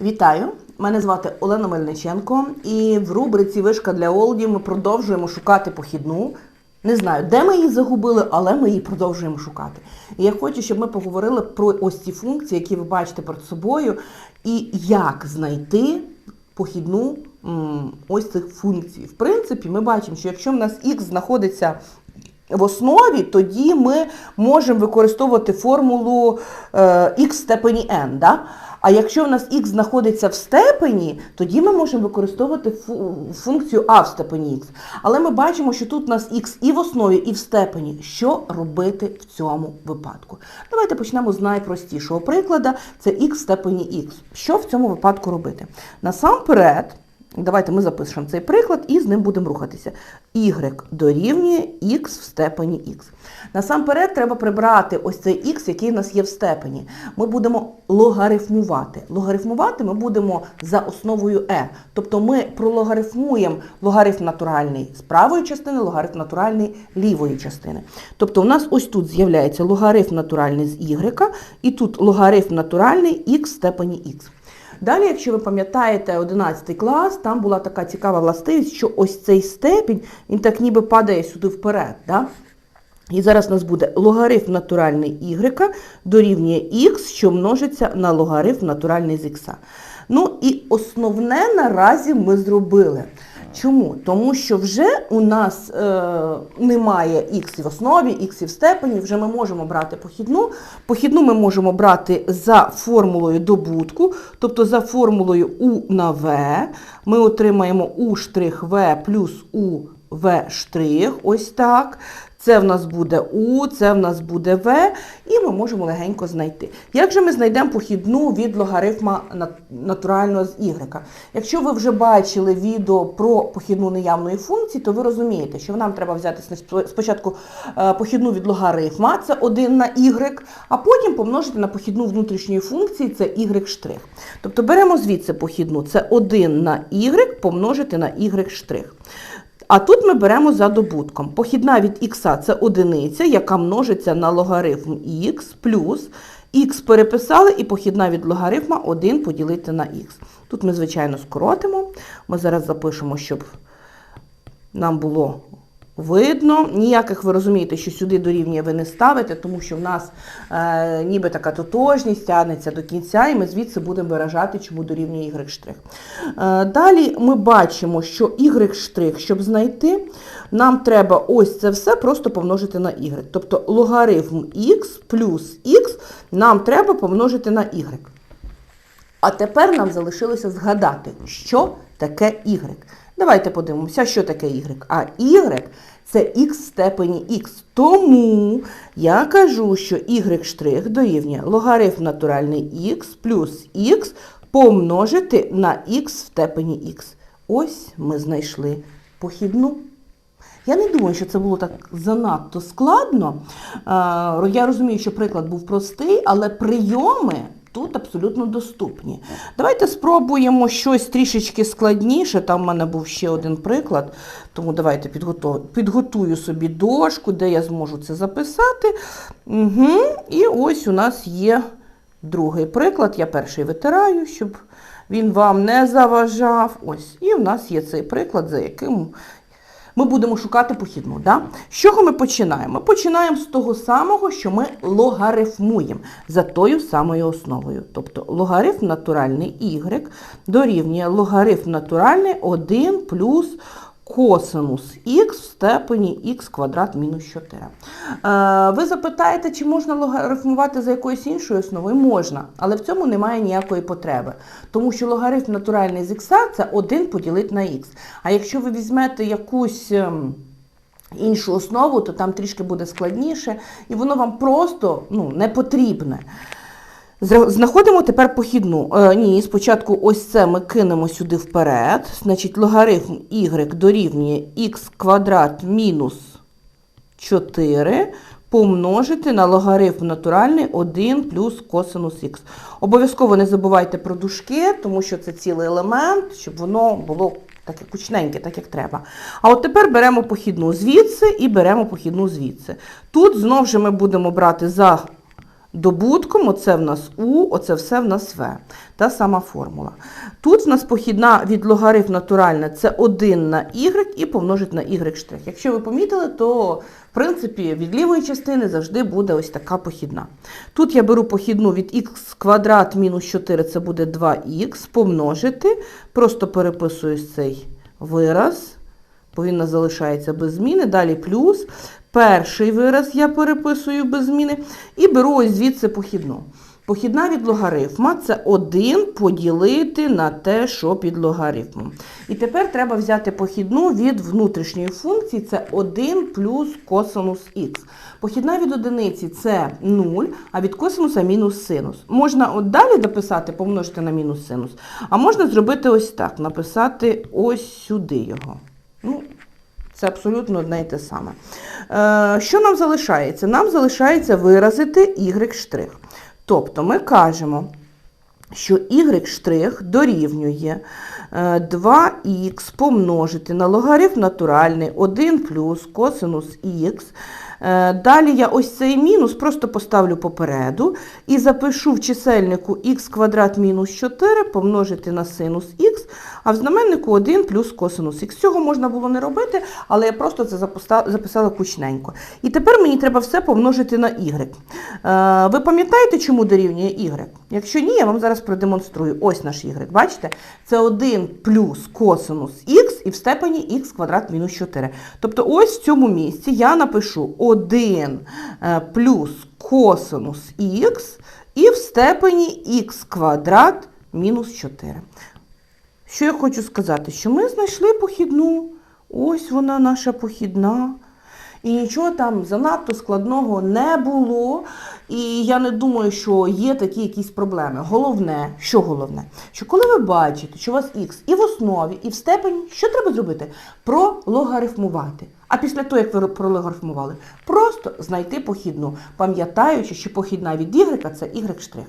Вітаю! Мене звати Олена Мельниченко, і в рубриці Вишка для Олді ми продовжуємо шукати похідну. Не знаю, де ми її загубили, але ми її продовжуємо шукати. І я хочу, щоб ми поговорили про ось ці функції, які ви бачите перед собою, і як знайти похідну ось цих функцій. В принципі, ми бачимо, що якщо в нас х знаходиться в основі, тоді ми можемо використовувати формулу е, х в степені n. Да? А якщо в нас х знаходиться в степені, тоді ми можемо використовувати функцію а в степені х. Але ми бачимо, що тут у нас х і в основі, і в степені. Що робити в цьому випадку? Давайте почнемо з найпростішого прикладу. Це х в степені х. Що в цьому випадку робити? Насамперед, Давайте ми запишемо цей приклад і з ним будемо рухатися. Y дорівнює x в степені x. Насамперед треба прибрати ось цей x, який в нас є в степені. Ми будемо логарифмувати. Логарифмувати ми будемо за основою e. Тобто ми прологарифмуємо логарифм натуральний з правої частини, логарифм натуральний лівої частини. Тобто у нас ось тут з'являється логарифм натуральний з y, і тут логарифм натуральний x в степені x. Далі, якщо ви пам'ятаєте 11 клас, там була така цікава властивість, що ось цей степінь, він так ніби падає сюди вперед. Да? І зараз у нас буде логарифм натуральний y дорівнює х, що множиться на логарифм натуральний з х. Ну і основне наразі ми зробили. Чому? Тому що вже у нас е, немає х в основі, х в степені, вже ми можемо брати похідну. Похідну ми можемо брати за формулою добутку, тобто за формулою у на В. Ми отримаємо у v плюс у v штрих, ось так. Це в нас буде У, це в нас буде В, і ми можемо легенько знайти. Як же ми знайдемо похідну від логарифма натурального з y? Якщо ви вже бачили відео про похідну неявної функції, то ви розумієте, що нам треба взяти спочатку е, похідну від логарифма, це 1 на y, а потім помножити на похідну внутрішньої функції, це y штрих. Тобто беремо звідси похідну, це 1 на y помножити на y штрих. А тут ми беремо за добутком. Похідна від х це одиниця, яка множиться на логарифм х плюс х переписали і похідна від логарифма 1 поділити на х. Тут ми, звичайно, скоротимо. Ми зараз запишемо, щоб нам було видно. Ніяких ви розумієте, що сюди дорівнює ви не ставите, тому що в нас е, ніби така тотожність тягнеться до кінця, і ми звідси будемо виражати, чому дорівнює y. Е, далі ми бачимо, що y щоб знайти, нам треба ось це все просто помножити на y. Тобто логарифм x плюс x нам треба помножити на y. А тепер нам залишилося згадати, що таке y. Давайте подивимося, що таке y. А y це x в степені x. Тому я кажу, що y дорівнює логарифм натуральний x плюс x помножити на x в степені x. Ось ми знайшли похідну. Я не думаю, що це було так занадто складно. Е, Я розумію, що приклад був простий, але прийоми тут абсолютно доступні. Давайте спробуємо щось трішечки складніше. Там в мене був ще один приклад, тому давайте підготу- підготую собі дошку, де я зможу це записати. Угу. І ось у нас є другий приклад. Я перший витираю, щоб він вам не заважав. Ось. І в нас є цей приклад, за яким ми будемо шукати похідну. Да? З чого ми починаємо? Ми починаємо з того самого, що ми логарифмуємо за тою самою основою. Тобто логарифм натуральний y дорівнює логарифм натуральний 1 плюс косинус х в степені х квадрат мінус 4. Е, ви запитаєте, чи можна логарифмувати за якоюсь іншою основою? Можна, але в цьому немає ніякої потреби. Тому що логарифм натуральний з х це 1 поділити на х. А якщо ви візьмете якусь. ем, Іншу основу, то там трішки буде складніше, і воно вам просто ну, не потрібне. Знаходимо тепер похідну. Е, ні, спочатку ось це ми кинемо сюди вперед. Значить, логарифм y дорівнює х квадрат мінус 4 помножити на логарифм натуральний 1 плюс косинус х. Обов'язково не забувайте про дужки, тому що це цілий елемент, щоб воно було таке кучненьке, так як треба. А от тепер беремо похідну звідси і беремо похідну звідси. Тут знову ж ми будемо брати за добутком, оце в нас У, оце все в нас В. Та сама формула. Тут в нас похідна від логарифм натуральна це 1 на y і помножить на y штрих. Якщо ви помітили, то в принципі від лівої частини завжди буде ось така похідна. Тут я беру похідну від х квадрат мінус 4, це буде 2х, помножити, просто переписую цей вираз, він залишається без зміни. Далі плюс. Перший вираз я переписую без зміни і беру ось звідси похідну. Похідна від логарифма це 1 поділити на те, що під логарифмом. І тепер треба взяти похідну від внутрішньої функції, це 1 плюс косинус х. Похідна від одиниці це 0, а від косинуса мінус синус. Можна от далі дописати, помножити на мінус синус, а можна зробити ось так, написати ось сюди його. Ну, це абсолютно одне і те саме. Е, що нам залишається? Нам залишається виразити y. Тобто ми кажемо, що y дорівнює 2х помножити на логарифм натуральний 1 плюс косинус х. Е, Далі я ось цей мінус просто поставлю попереду і запишу в чисельнику х квадрат мінус 4 помножити на синус х, а в знаменнику 1 плюс косинус х. Цього можна було не робити, але я просто це записала кучненько. І тепер мені треба все помножити на y. Е, Ви пам'ятаєте, чому дорівнює y? Якщо ні, я вам зараз продемонструю. Ось наш y. Бачите? Це 1 плюс косинус х і в степені х квадрат мінус 4. Тобто ось в цьому місці я напишу 1 е, плюс косинус х і в степені х квадрат мінус 4. Що я хочу сказати? Що ми знайшли похідну. Ось вона наша похідна. І нічого там занадто складного не було. І я не думаю, що є такі якісь проблеми. Головне, що головне, що коли ви бачите, що у вас х і в основі, і в степені, що треба зробити? Прологарифмувати. А після того, як ви прологарифмували, просто знайти похідну, пам'ятаючи, що похідна від y це y.